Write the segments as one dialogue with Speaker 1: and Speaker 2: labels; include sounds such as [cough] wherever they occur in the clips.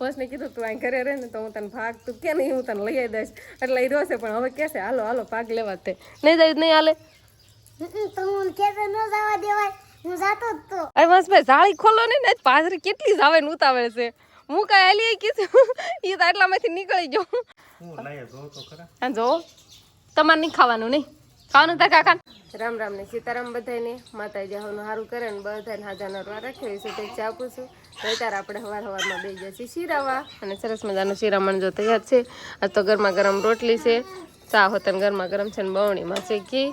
Speaker 1: બસ ને કીધું તું અહીં ઘરે રહે ને તો હું તને ભાગ તું કે નહીં હું તને લઈ આવી દઈશ. એટલે એ રોશે પણ હવે કહેશે હાલો હાલો ભાગ લેવા તે. નહીં જાય નહીં હાલે?
Speaker 2: તો હું ખેતર ન જવા દેવાય? હું જાતો જ તો.
Speaker 1: અરે બસ ભાઈ જાળી ખોલો ને ને પાછળ કેટલી જાવે ને ઉતાવળ છે. હું કાંઈ હાલી કીધું? એ તો આટલામાંથી નીકળી ગયો.
Speaker 3: જો
Speaker 1: તમારે નહીં ખાવાનું નહીં? ખાવાનું તા કાકા રામ રામ ને સીતારામ બધાને માતાજી હવનું સારું કરે ને બધાને હાજા નરવા રાખે છે ચા આપું છું. અત્યારે આપણે હવાર હવારમાં બે જશે શીરાવા. અને સરસ મજાનું શીરામણ જો તૈયાર છે. આ તો ગરમા ગરમ રોટલી છે. ચા હોતન ગરમા ગરમ છે ને બવણીમાં છે ઘી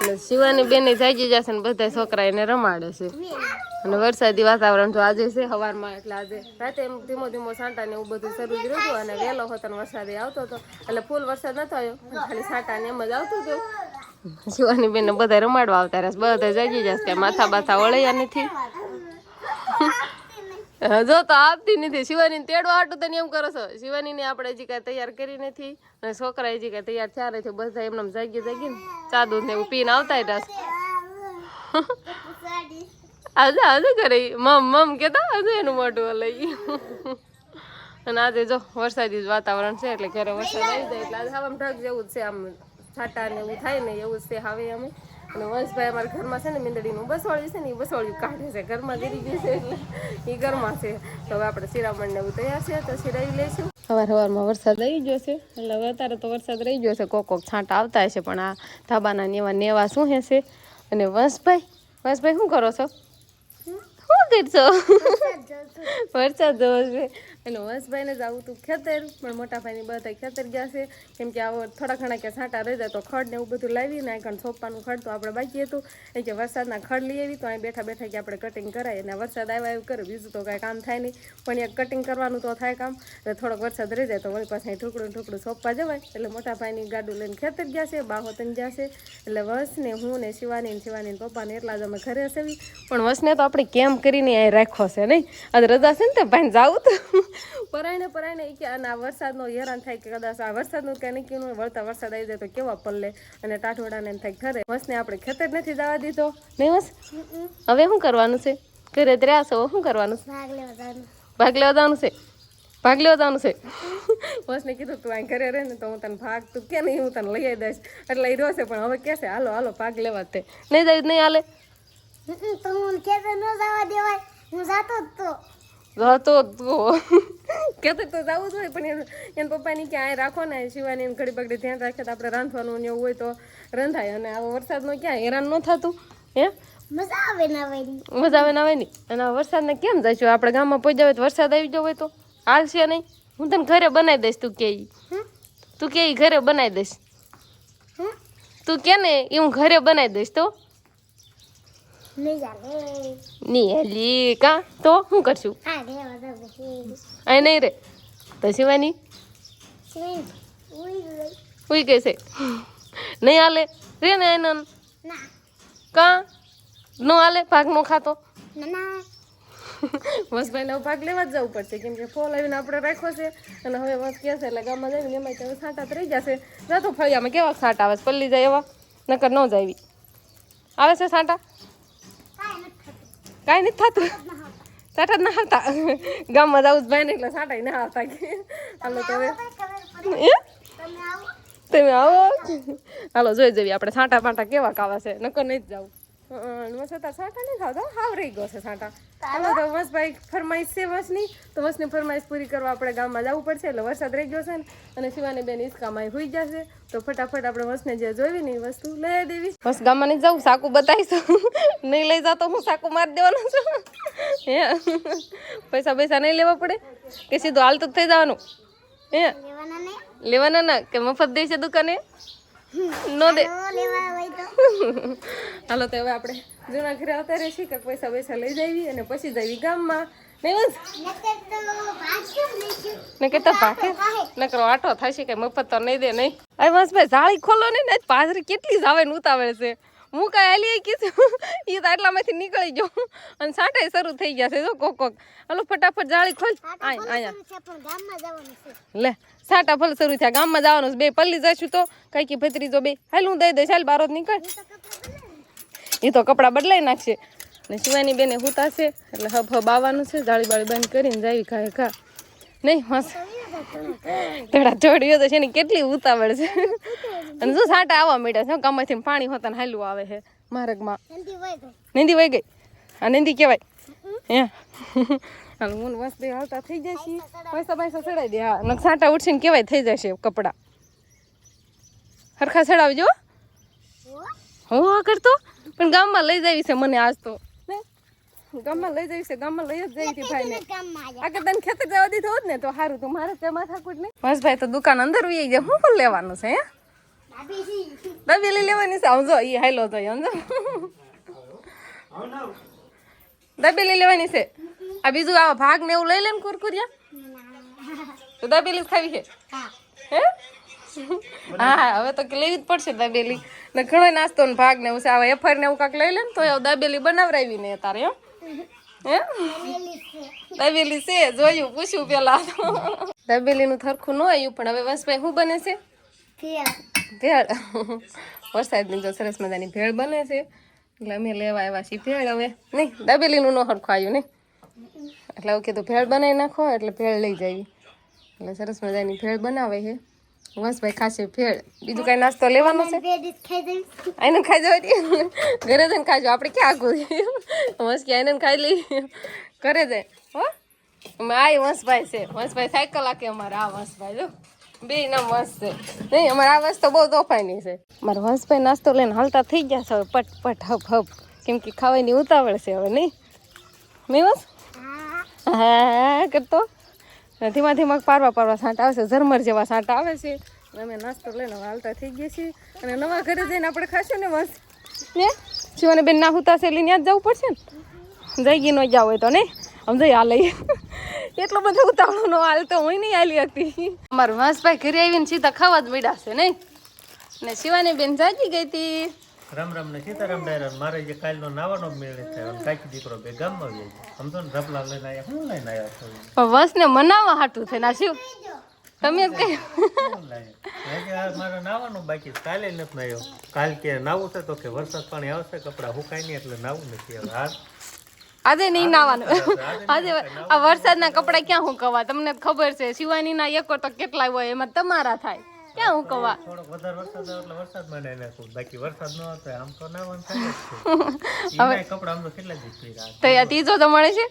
Speaker 1: અને શિવાની બેને જાગી જશે ને બધા છોકરા એને રમાડે છે. અને વરસાદી વાતાવરણ તો આજે છે સવારમાં એટલે આજે રાતે એમ ધીમો ધીમો સાંટા ને એવું બધું શરૂ જ રહ્યું અને વહેલો હતો ને વરસાદ આવતો હતો. એટલે ફૂલ વરસાદ નતો આવ્યો ખાલી સાંટા ને એમ જ આવતું હતું. શિવાની બેન બધા રમાડવા આવતા રહ્યા. બધા જાગી જશે માથા બાથા વળ્યા નથી. જો તો આપતી નથી. શિવાની તેડવા હાટું તને એમ કરો છો. શિવાની ને આપણે હજી કાંઈ તૈયાર કરી નથી. અને છોકરા હજી કાંઈ તૈયાર થયા નથી. બધા એમને જાગી જાગીને ચા દૂધ ને એવું પીને આવતા રહ્યા આજે આજે કરે મમ મમ કેતા આજે એનું મોઢું લઈ અને આજે જો વરસાદી જ વાતાવરણ છે એટલે ઘરે વરસાદ આવી જાય એટલે આજે આમ ઢગ જેવું જ છે આમ. છાટા ને એવું થાય ને એવું છે હવે અમે. અને વંશભાઈ અમારા ઘરમાં છે ને મીંદડીનું બસોળ્યું છે ને એ બસોળ્યું કાઢે છે. ઘરમાં ગીરી ગયું છે એટલે એ ઘરમાં છે. તો હવે આપણે શિરામણ ને એવું તૈયાર છે તો શિરાવી લઈશું. સવાર સવારમાં વરસાદ આવી ગયો છે. એટલે અત્યારે તો વરસાદ રહી ગયો છે. કોક કોક છાંટા આવતા હશે પણ આ ધાબાના નેવા નેવા શું હશે? અને વંશભાઈ વંશભાઈ શું કરો છો? શું કરશો? વરસાદ જોવો છે. અને વંશભાઈને જ આવું તું ખેતર, પણ મોટા ભાઈની બધા ખેતર ગયા છે. કેમ કે આવો થોડા ઘણા કે છાંટા રહી જાય તો ખડ ને એવું બધું લાવીને કારણ સોપાનું ખડ તો આપણે બાકી હતું. એ કે વરસાદના ખડ લઈ આવી તો અહીં બેઠા બેઠા કે આપણે કટિંગ કરાય અને વરસાદ આવ્યા એવું કરે બીજું તો કાંઈ કામ થાય નહીં. પણ એક કટિંગ કરવાનું તો થાય કામ. એટલે થોડોક વરસાદ રહી જાય તો વળી પાસે ને ઠુકડું સોંપવા જવાય. એટલે મોટા ભાઈની ગાડું લઈને ખેતર ગયા છે, બાહોતન ગયા છે. એટલે વસને હું ને શિવાની ને શિવાની પપ્પાને એટલા જ અમે ઘરે હસેવી પણ વસને તો આપણે કેમ કરીને અહીં રાખ્યો છે નહીં? આજે રજા છે ને તે? ભાઈને જાવું તો? પરાયણે ઈ કે અને આ વરસાદનો હેરાન થાય કે કદાચ આ વરસાદનું કે કીધું વળતા વરસાદ આવી જાય તો કેવા પલ્લે? અને ટાટવડાને એમ થાય ઘરે. વસને આપણે ખેતર નથી દાવા દીધો. નહીં વસ? હવે શું કરવાનું છે? ઘરે જ રહ્યા છો શું કરવાનું? છે
Speaker 2: ભાગ લેવા જવાનું.
Speaker 1: ભાગ લેવા જવાનું છે? ભાગ લેવા જવાનું છે? વસને કીધું તું અહીં ઘરે રહે ને તો હું તને ભાગ તું કે નહીં હું તને લઈ આવી દઈશ. એટલે એ રોશે પણ હવે કહેશે હાલો હાલો ભાગ લેવા તે. નહીં જાય નહીં હાલે?
Speaker 2: તો હું ખેતર ન જવા દેવાય. હું જાતો જ તો.
Speaker 1: હતો તો કહેતો તો જવું જ હોય પણ એને એના પપ્પાની ક્યાં અહીં રાખો ને શિવાની એને ઘડી પગડી ધ્યાન રાખે તો આપણે રાંધવાનું ને એવું હોય તો રંધાય. અને આવો વરસાદનો ક્યાં હેરાન ન થતું હે?
Speaker 2: મજા આવે ના આવે
Speaker 1: મજા આવે ના આવે નહીં અને આ વરસાદને કેમ જશું આપણે ગામમાં પહોંચ્યા હોય તો વરસાદ આવી ગયો હોય તો હાલશે નહીં. હું તને ઘરે બનાવી દઈશ તું કે? તું કે ઘરે બનાવી દઈશ.
Speaker 2: હમ?
Speaker 1: તું કે ને એ હું ઘરે બનાવી દઈશ તો?
Speaker 2: નહીં ચાલે
Speaker 1: કા? તો શું કરશું? અહીં નહીં રે. તો શિવાની?
Speaker 2: ઉઈ ગઈ.
Speaker 1: છે. નહીં હાલે? રે ને
Speaker 2: ના.
Speaker 1: કા? નો હાલે? ભાગ નો ખાતો?
Speaker 2: ના ના.
Speaker 1: વસભાઈને ભાગ લેવા જ જવું પડશે. કેમ કે ફોલ આવીને આપણે રાખ્યો છે. અને હવે વસ કહે છે? એટલે ગામમાં જઈને એમાં તો છાંટા તો રહી જશે. જાતો ફળિયામાં કેવા છાંટા આવે? પલ્લી જાય એવા. નકર ન જાવી આવે. છે છાંટા
Speaker 2: કાંઈ નથી થતું
Speaker 1: જ ના આવતા ગામમાં જવું જ ભાઈ ને એટલે છાંટા ના આવતા કે હાલો તો હવે
Speaker 2: તમે આવો
Speaker 1: તમે આવો હાલો જોઈ જઈએ આપણે છાંટા પાંટા કેવા કાવા છે નકર નહીં જ જાવું છતાં છાંટા નહીં ખાવતા હાવ રહી ગયો છે સાંટા. હાલો તો વસભાઈ ફરમાઈશ છે વસની તો વસની ફરમાઈશ પૂરી કરવા આપણે ગામમાં જવું પડશે એટલે વરસાદ રહી ગયો છે ને અને શિવાની બેન ઈસકામાં હોઈ જશે તો ફટાફટ આપણે વસને જે જોઈવી ને એ વસ્તુ લઈ દેવી. બસ ગામમાં નહીં જાઉં સાકુ બતાવીશું. નહીં લઈ જાતો હું સાકુ મારી દેવાનો છું. હે? પૈસા પૈસા નહીં લેવા પડે? કે સીધું હાલતું જ થઈ જવાનું. હે?
Speaker 2: લેવાના
Speaker 1: લેવાના ના? કે મફત દેશે દુકાને? નો દે. હાલો તો હવે આપણે જૂના ઘરે આવતા રહીશું કે પૈસા પૈસા લઈ જાવી અને પછી જાવી ગામમાં. બસ
Speaker 2: નકર તો
Speaker 1: ને પાકે નકરો આટો થશે કે મફત તો નહીં દે નહીં. અરે મસ્ત ભાઈ જાળી ખોલો ને ને પાછળ કેટલી જ આવે ને ઉતાવળે છે. હું કાંઈ હાલી કીધું એ તો આટલામાંથી નીકળી ગયો. અને સાંટાઈ શરૂ થઈ ગયા છે જો કોક કોક. હાલો ફટાફટ જાળી ખોલ. લે સાટા ફલ શરૂ થયા. ગામમાં જવાનું બે પલ્લી જઈશું તો. કઈ કે ભત્રીજો બે. હાલ હું દઈ દઈશ. હાલ બારો જ નીકળ. એ તો કપડાં બદલાઈ નાખશે. ને શિવાની બેને હુતાશે. એટલે હબ હબ આવવાનું છે. જાળી બાળી બંધ કરીને જાવી ખાય ખા. નહીં મસ્ત થોડા ચોડીઓ તો છે ને કેટલી ઉતાવળ છે. અને શું સાટા આવવા માંડ્યા છે ગામમાંથી પાણી હોતા ને હાલું આવે છે માર્ગમાં. નિંદી વહી ગઈ. આ નિંદી કહેવાય. હે? હું વસ્તુ હાલતા થઈ જશે પૈસા પૈસા ચડાવી. દે હા. સાટા ઉઠશે ને કહેવાય થઈ જશે કપડાં. હરખા ચડાવજો. હો? કરતો? પણ ગામમાં લઈ જાવી છે મને આજ તો? ગામમાં લઈ જઈશ ગામમાં લઈ જ જઈ હતી ભાઈને. આગળ તને ખેતર જવા દીધો હોત ને તો સારું તું મારે તે માથાકૂટ નહીં બસ ભાઈ તો દુકાન અંદર વી જાય હું પણ લેવાનું છે હે? દબેલી લેવાની છે સમજો એ હાલો તો સમજો દબેલી લેવાની છે. આ બીજું આ ભાગ ને એવું લઈ લે ને કુરકુરિયા? તો દબેલી ખાવી છે?
Speaker 2: હા.
Speaker 1: હે? હા હા હવે તો લેવી જ પડશે દબેલી. ને ઘણો નાસ્તો ભાગ ને એવું છે આવા એફઆર ને એવું કાંક લઈ લે ને તો દબેલી બનાવરાવી ને તારે એમ.
Speaker 2: છે
Speaker 1: દબેલી છે. જોયું પૂછ્યું પેલા દબેલીનું થરખું ન આવ્યું પણ હવે વંશભાઈ શું બને છે? ભેળ. વરસાદની જો સરસ મજાની ભેળ બને છે. એટલે અમે લેવા આવ્યા છીએ ભેળ હવે. નહીં દાબેલીનું ન સરખું આવ્યું નહીં? એટલે હવે કીધું ભેળ બનાવી નાખો એટલે ભેળ લઈ જવી એટલે સરસ મજાની ભેળ બનાવે છે. વંશભાઈ ખાશે ભેળ. બીજું કઈ નાસ્તો લેવાનો છે? આઈને ખાઈ જવા ઘરે જઈને ખાજો. આપણે ક્યાં આગું વંશકી આઈને ખાઈ લઈ ઘરે જાય વંશભાઈ છે. આકે અમારે. આ વંશભાઈ, જો. બે નામ વંશ છે. નહીં, અમારે આ વંશ બહુ તોફાની છે. મારા વંશભાઈ નાસ્તો લઈને હાલતા થઈ ગયા છે હવે પટ પટ હપ હપ કેમ કે ખાવાની ઉતાવળ છે હવે, નહીં? મેં વંશ?
Speaker 2: હા,
Speaker 1: કરતો. ધીમા ધીમા પારવા પારવા સાંટા આવે છે, ઝરમર જેવા સાંટા આવે છે. અમે નાસ્તો લઈને હાલતા થઈ ગયા છીએ. અને નવા ઘરે જઈને આપણે ખાશું ને બસ. ને? શિવાને બેન ના હુતા છે, એટલે ત્યાં જ જવું પડશે ને? જઈ ન જાવ હોય તો નહીં આમ જઈ હાલ. એટલો બધો ઉતાવળો નો હાલ તો હું નહીં હાલી હતી. અમારું વાંસભાઈ ઘરે આવીને સીધા ખાવા જ મળ્યા છે નહીં ને શિવાની બેન જાગી ગઈ હતી.
Speaker 3: રામ રામ ને સીતારામ ડાયરા મારે જે કાલનો નાવાનો મેળ થયો કાકી દીકરો બે ગામમાં ગયો સમજો ને રબલા લઈને આવ્યા હું લઈને આવ્યા
Speaker 1: પણ વંશને મનાવવા હાટું છે ના શિવ તમે જ
Speaker 3: શું આ મારે નાવાનું બાકી કાલે નથી નાયો કાલ કે નાવું છે તો કે વરસાદ પાણી આવશે કપડા હુકાય નહીં એટલે નાવું નથી હવે હાલ.
Speaker 1: આજે નહીં નાવાનું. આજે આ વરસાદના કપડા ક્યાં હુકવવા તમને ખબર છે શિવાનીના એકો તો કેટલા હોય એમાં તમારા થાય. ક્યાં હું
Speaker 3: થોડોક વધારે વરસાદ આવે એટલે વરસાદમાં નાઈ નાખું બાકી વરસાદ ન આવતો આમ તો નાવાનું થાય જ [laughs] કપડા આમ તો કેટલા દિવસ પહેર્યા
Speaker 1: તો આ ત્રીજો તો મળે છે?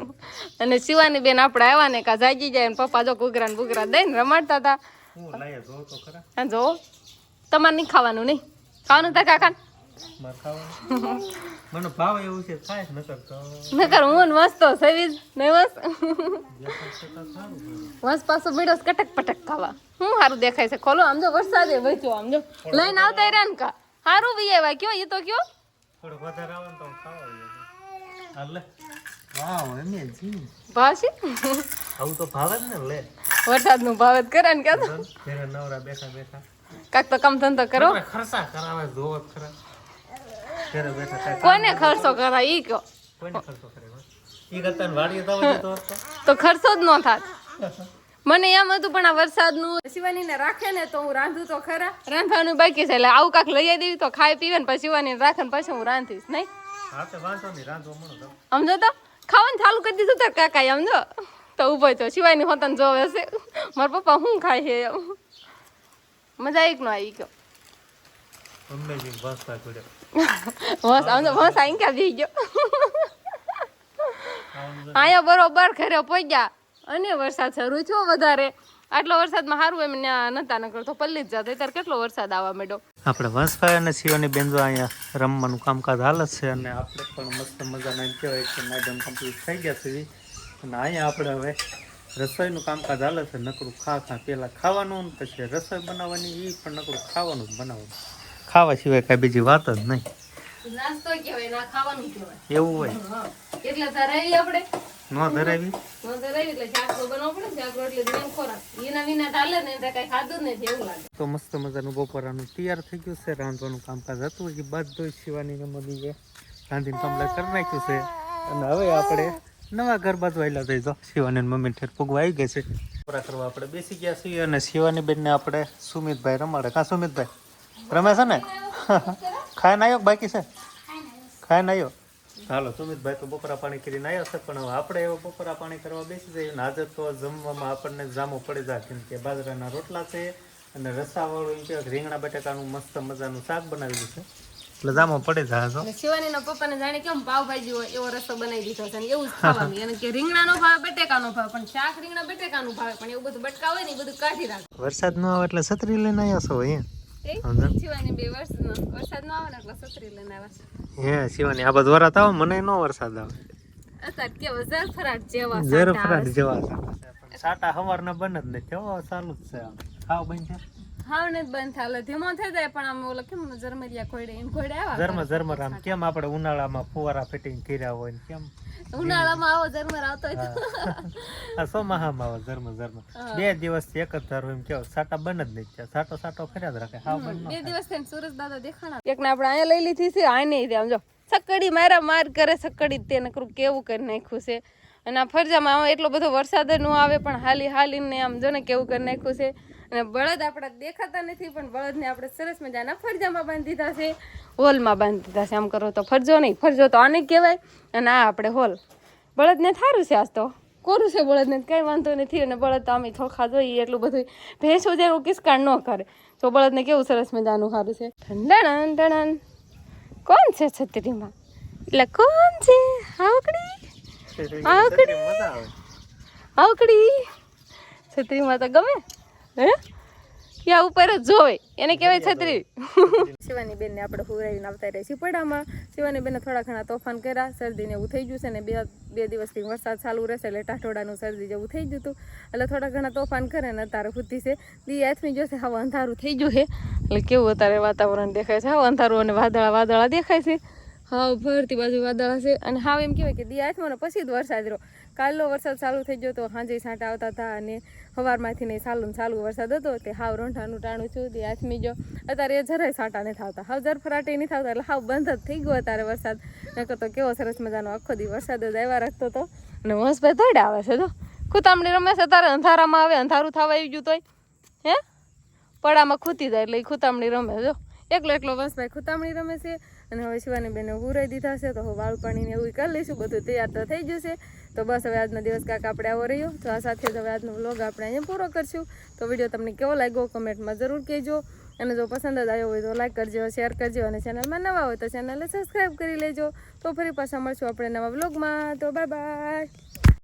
Speaker 1: [laughs] અને શિવાની બેન આપણે આવ્યા ને કા જાગી જાય ને પપ્પા જો ઘૂઘરા ને બુઘરા દઈને રમાડતા હતા.
Speaker 3: હું લાયા જોઉં તો ખરા.
Speaker 1: આ જો તમારે નહીં ખાવાનું નહીં? ખાવાનું તા કાકા
Speaker 3: મને ભાવ એવું છે થાય નકર તો
Speaker 1: નકર હું મસ્તો સેવીજ નહીં મસ્ત? મસ્ત પાછો મીડો કટક પટક ખાવા. હું સારું દેખાય છે? ખોલો આમ જો વરસાદે વચ્યો આમ જો. લઈને આવતા રહ્યા ને કા? સારું બી આવ્યા કયો એ તો કયો?
Speaker 3: થોડો વધારે આવે ને તો ખાવા આવી લે. વાવ એમે જી
Speaker 1: ભાવશી?
Speaker 3: આવું તો ભાવે જ ને લે.
Speaker 1: વરસાદનું ભાવ જ કરે ને ક્યાં
Speaker 3: ઘરે નવરા બેઠા બેઠા.
Speaker 1: કાક તો કામ ધંધો કરો.
Speaker 3: ખર્ચા કરાવે જોવો ખરા. ઘરે બેઠા
Speaker 1: કોને ખર્ચો કરાય? ઈ કયો
Speaker 3: કોઈને ખર્ચો કરે ઈ કરતા વાડીએ તો
Speaker 1: તો ખર્ચો જ ન થાત મને એમ હતું પણ આ વરસાદનું શિવાનીને રાખે ને તો હું રાંધું તો ખરા. રાંધવાનું બાકી છે એટલે આવું કાંક લઈ આવી દેવી તો ખાઈ પીવે ને પછી શિવાની રાખે ને પછી હું રાંધીશ નહીં? સમજો તો? ખાવાનું ચાલુ કરી દીધું તો કાકા સમજો? તો ઊભો તો શિવાની હોતન જોવે છે મારા પપ્પા શું ખાય છે? મજા એક નો આવી ગયો
Speaker 3: વાંચતા આમ
Speaker 1: તો સમજો આઈ જઈ ગયો. અહીંયા બરોબર ઘરે પહોંચ્યા અને વરસાદ શરૂ થયો વધારે. આટલો વરસાદમાં સારું એમ નતા નકર તો પલ્લી જ જાત. અત્યારે કેટલો વરસાદ આવવા માંડ્યો?
Speaker 3: આપણે વંશભાઈ અને શિવાની બેનજો અહીંયા રમવાનું કામકાજ હાલે છે. અને આપણે પણ મસ્ત મજાના એમ કહેવાય કે મેડમ કમ્પ્લીટ થઈ ગયા છે. અને અહીંયા આપણે હવે રસોઈનું કામકાજ હાલે છે. નકરું ખા ખા પહેલાં ખાવાનું ને પછી રસોઈ બનાવવાની એ પણ નકરું ખાવાનું જ બનાવવાનું. ખાવા સિવાય કાંઈ બીજી વાત જ નહીં.
Speaker 1: નાસ્તો કહેવાય ના ખાવાનું કહેવાય.
Speaker 3: એવું હોય.
Speaker 1: હા. એટલે ધરાવી આપણે.
Speaker 3: ન ધરાવી
Speaker 1: ન ધરાવી એટલે શાક તો પડે ને શાક મેન ખોરાક. એના વિના ચાલે ને એટલે કઈ ખાધું જ નથી એવું લાગે.
Speaker 3: તો મસ્ત મજાનું બપોરાનું તૈયાર થઈ ગયું છે રાંધવાનું કામકાજ હતું એ બધું શિવાની ને મોદીએ રાંધીને કમ્પ્લીટ કરી નાખ્યું છે. અને હવે આપણે નવા ઘર બાજુ આવેલા થઈ તો શિવાની મમ્મી ઠેર પગવા આવી ગઈ છે. પૂરા કરવા આપણે બેસી ગયા છીએ અને શિવાની બેનને આપણે સુમિતભાઈ રમાડે. કા સુમિતભાઈ? રમે છે ને? ખાઈને આવ્યો બાકી છે? ખાઈને આવ્યો હાલો સુમિતભાઈ તો બપોરા પાણી કરીને આવ્યા છે પણ હવે આપણે એવો બપોરા પાણી કરવા બેસી જઈએ ને આજે તો જમવામાં આપણને જામો પડી જાય કેમ કે બાજરાના રોટલા છે અને રસાવાળું એમ કે રીંગણા બટાકાનું મસ્ત મજાનું શાક બનાવેલું છે. એટલે જામો પડે જાય છો
Speaker 1: અને શિવાનીના પપ્પાને જાણે કેમ પાવભાજી હોય એવો રસો બનાવી દીધો છે અને એવું જ ખાવાનું. એને કે રીંગણાનો ભાવે બટેકાનો ભાવ પણ શાક રીંગણા બટેકાનું ભાવે પણ એવું બધું બટકા હોય ને એ બધું કાઢી રાખે.
Speaker 3: વરસાદ ન આવે એટલે છત્રી લઈને આવ્યા છો અહીંયા?
Speaker 1: એ
Speaker 3: સમજો.
Speaker 1: શિવાની બે વર્ષનો વરસાદ ન આવે ને એટલે સત્રી લઈને આવ્યા
Speaker 3: હે શિવાની આ બધું વરાત આવે મને નો વરસાદ આવે
Speaker 1: જેવા
Speaker 3: જેવા સાટા હવાર પણ સાટા હવારના બને જ કેવો ચાલુ જ છે આમ ખાવ બન છે
Speaker 1: હાવ ને બંધ થાય. ધીમો થઈ જાય પણ આમ ઓલો કેમ ઝરમરિયા ખોડે એમ ખોડે આવ્યા
Speaker 3: ઝરમર ઝરમર આમ કેમ આપણે ઉનાળામાં ફુવારા ફિટિંગ કર્યા હોય ને કેમ?
Speaker 1: ઉનાળામાં આવો ઝરમર આવતો હોય
Speaker 3: આ ચોમાહામાં આવે ઝરમર ઝરમર. બે દિવસથી એક જ ધારો એમ કેવો સાટા બન જ નહીં સાટો સાટો ફેર્યા જ રાખે. હાવ
Speaker 1: બે દિવસ થઈને સુરજ દાદા દેખાણા. એક ને આપણે અહીંયા લઈ લીધી છે આ નહીં જો. સકડી મારા માર કરે સકડી તેને કેવું કરી નાખ્યું છે. અને આ ફરજામાં આમાં એટલો બધો વરસાદ ન આવે પણ હાલી હાલીને આમ જો ને કેવું કરી નાખ્યું છે. અને બળદ આપણા દેખાતા નથી પણ બળદને આપણે સરસ મજાના ફરજામાં બાંધી દીધા છે. હોલમાં બાંધી દીધા છે. આમ કરો તો ફરજો નહીં ફરજો તો આને કહેવાય. અને આ આપણે હોલ. બળદને થારું છે આજ તો. કોરું છે બળદને? કંઈ વાંધો નથી. અને બળદ તો અમે થોખા જોઈએ એટલું બધું ભેંસો જેવું કિસકાણ ન કરે. તો બળદને કેવું સરસ મજાનું સારું છે? ઠંડણ ઠંડણ કોણ છે છત્રીમાં? એટલે કોણ છે? આવકડી? આવકડી? આવકડી? છત્રીમાં તો ગમે? હે? યા ઉપર જ જોવે એને કહેવાય છત્રી. શિવાની બેનને આપણે હુરાવીને આવતા રહે છીએ પડામાં શિવાની બેને થોડા ઘણા તોફાન કર્યા. શરદીને એવું થઈ ગયું છે ને બે બે દિવસથી વરસાદ ચાલુ રહેશે એટલે ટાટોડાનું શરદી જેવું થઈ ગયું હતું. એટલે થોડા ઘણા તોફાન કરે ને અત્યારે બુદ્ધિ છે. દી આથમી જોશે હવે અંધારું થઈ ગયું છે. એટલે કેવું અત્યારે વાતાવરણ દેખાય છે. હવે અંધારું અને વાદળા વાદળા દેખાય છે. હાવ ભરતી બાજુ વાદળા છે અને હાવ એમ કહેવાય કે દિયા આથમાં પછી જ વરસાદ રહ્યો. કાલનો વરસાદ ચાલુ થઈ ગયો તો સાંજે છાંટા આવતા હતા અને સવારમાંથી ને ચાલુ ચાલુ વરસાદ હતો તે હાવ રોંઠાનું ટાણું છું તે આથમી ગયો. અત્યારે જરાય છાંટા નથી આવતા. હાવ જર ફરાટે નહીં થતા એટલે હાવ બંધ જ થઈ ગયો અત્યારે વરસાદ. નકર તો કેવો સરસ મજાનો આખો દી વરસાદ જ આવ્યા રાખતો હતો અને વંશભાઈ તોડે આવે છે તો ખૂતામણી રમે છે તારે અંધારામાં આવે, અંધારું થવા આવી ગયું તોય. હે? પડામાં ખૂતી જાય એટલે એ ખૂતામણી રમે જો. એકલો એકલો વંશભાઈ ખુતામણી રમે છે અને હવે શિવાની બેને હુરાઈ દીધા છે, તો હવે વાળ પાણીને એવું કરી લઈશું, બધું તૈયાર તો થઈ જશે. તો બસ હવે આજનો દિવસ કાંક આપણે આવો રહ્યો. તો આ સાથે જ હવે આજનો વ્લોગ આપણે અહીંયા પૂરો કરશું. તો વીડિયો તમને કેવો લાગ્યો કમેન્ટમાં જરૂર કહેજો. અને જો પસંદ જ આવ્યો હોય તો લાઈક કરજો શેર કરજો અને ચેનલમાં નવા હોય તો ચેનલને સબસ્ક્રાઈબ કરી લેજો. તો ફરી પાછા મળશું આપણે નવા વ્લોગમાં તો બાય બાય